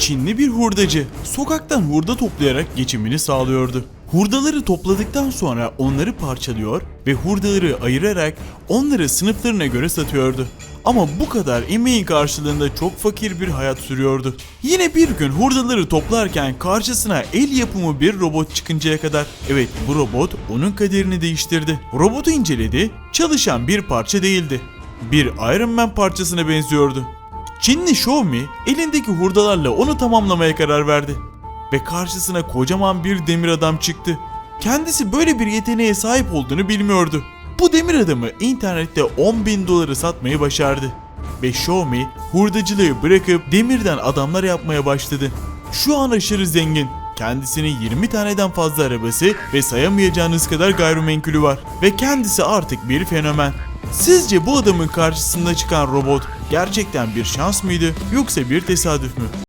Çinli bir hurdacı sokaktan hurda toplayarak geçimini sağlıyordu. Hurdaları topladıktan sonra onları parçalıyor ve hurdaları ayırarak onları sınıflarına göre satıyordu. Ama bu kadar emeğin karşılığında çok fakir bir hayat sürüyordu. Yine bir gün hurdaları toplarken karşısına el yapımı bir robot çıkıncaya kadar. Evet bu robot onun kaderini değiştirdi. Robotu inceledi, çalışan bir parça değildi. Bir Iron Man parçasına benziyordu. Çinli Xiaomi elindeki hurdalarla onu tamamlamaya karar verdi. Ve karşısına kocaman bir demir adam çıktı. Kendisi böyle bir yeteneğe sahip olduğunu bilmiyordu. Bu demir adamı internette 10 bin doları satmayı başardı. Ve Xiaomi hurdacılığı bırakıp demirden adamlar yapmaya başladı. Şu an aşırı zengin. Kendisinin 20 taneden fazla arabası ve sayamayacağınız kadar gayrimenkulü var. Ve kendisi artık bir fenomen. Sizce bu adamın karşısında çıkan robot gerçekten bir şans mıydı yoksa bir tesadüf mü?